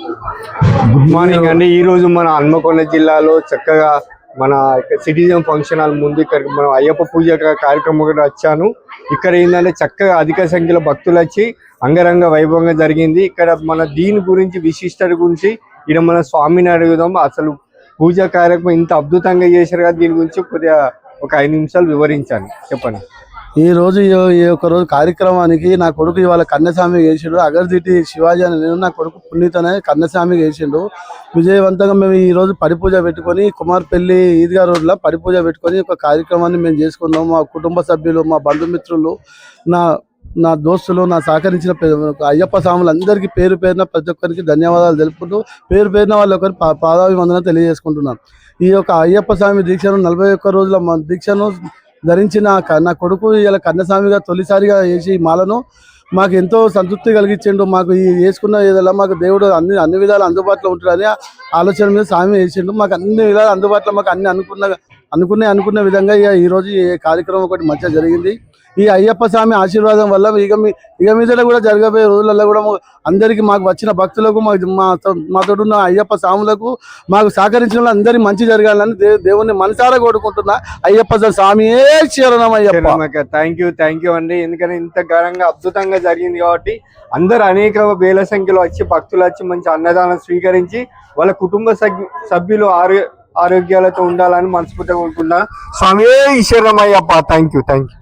Good morning అండి. ఈ రోజు మన హన్మకొండ జిల్లాలో చక్కగా మన సిటిజన్ ఫంక్షన్ హాల్ ముందు ఇక్కడ మనం అయ్యప్ప పూజ కార్యక్రమం కూడా వచ్చాను. ఇక్కడ ఏంటంటే చక్కగా అధిక సంఖ్యలో భక్తులు వచ్చి అంగరంగ వైభవంగా జరిగింది. ఇక్కడ మన దీని గురించి విశిష్టత గురించి ఇక్కడ మన స్వామిని అడుగుదాం. అసలు పూజ కార్యక్రమం ఇంత అద్భుతంగా చేశారు కదా దీని గురించి కొద్దిగా ఒక ఐదు నిమిషాలు వివరించాను చెప్పండి. ఈ రోజు ఈ- ఈ యొక్క రోజు కార్యక్రమానికి నా కొడుకు ఇవాళ కన్నస్వామి చేసిండు. అగర్జిటి శివాజీ అని నేను నా కొడుకు పుణ్యతనే కన్నస్వామి చేసిండు. విజయవంతంగా మేము ఈ రోజు పడిపూజ పెట్టుకొని కుమార్పల్లి ఈద్గా రోడ్లో పడిపూజ పెట్టుకొని ఒక కార్యక్రమాన్ని మేము చేసుకున్నాం మా కుటుంబ సభ్యులు మా బంధుమిత్రులు నా నా దోస్తులు నా సహకరించిన అయ్యప్ప స్వాములు అందరికీ పేరు పేరున ప్రతి ఒక్కరికి ధన్యవాదాలు తెలుపుకుంటూ పేరు పేరున వాళ్ళ ఒకరి పాదాభివందన తెలియజేసుకుంటున్నాను. ఈ యొక్క అయ్యప్ప స్వామి దీక్షను నలభై ఒక్క రోజుల దీక్షను ధరించిన క- నా కొడుకు ఇలా కన్నస్వామిగా తొలిసారిగా వేసి ఈ మాలను మాకు ఎంతో సంతృప్తి కలిగించిండు. మాకు ఈ వేసుకున్న ఏదైనా మాకు దేవుడు అన్ని అన్ని విధాలు అందుబాటులో ఉంటాడని ఆలోచన మీద స్వామి వేసిండు. మాకు అన్ని విధాలు అందుబాటులో మాకు అన్ని అనుకున్న అనుకునే అనుకున్న విధంగా ఇక ఈరోజు ఈ కార్యక్రమం ఒకటి మంచిగా జరిగింది. ఈ అయ్యప్ప స్వామి ఆశీర్వాదం వల్ల ఇక మీ ఇక మీద కూడా జరగబోయే రోజులలో కూడా అందరికీ మాకు వచ్చిన భక్తులకు మా మా మాతో ఉన్న అయ్యప్ప స్వాములకు మాకు సహకరించిన అందరికీ మంచి జరగాలని దే దేవుని మనసారా కోరుకుంటున్నా Ayyappa Swami. చీరణం Ayyappa. Thank you thank you అండి. ఎందుకంటే ఇంత ఘనంగా అద్భుతంగా జరిగింది కాబట్టి అందరు అనేక వేల సంఖ్యలో వచ్చి భక్తులు వచ్చి మంచి అన్నదానం స్వీకరించి వాళ్ళ కుటుంబ సభ్యు- సభ్యులు ఆరో ఆరోగ్యాలతో ఉండాలని మనస్ఫూర్తిగా కోరుకుంటున్నా. Swami ఈశ్వరం Ayyappa thank you thank you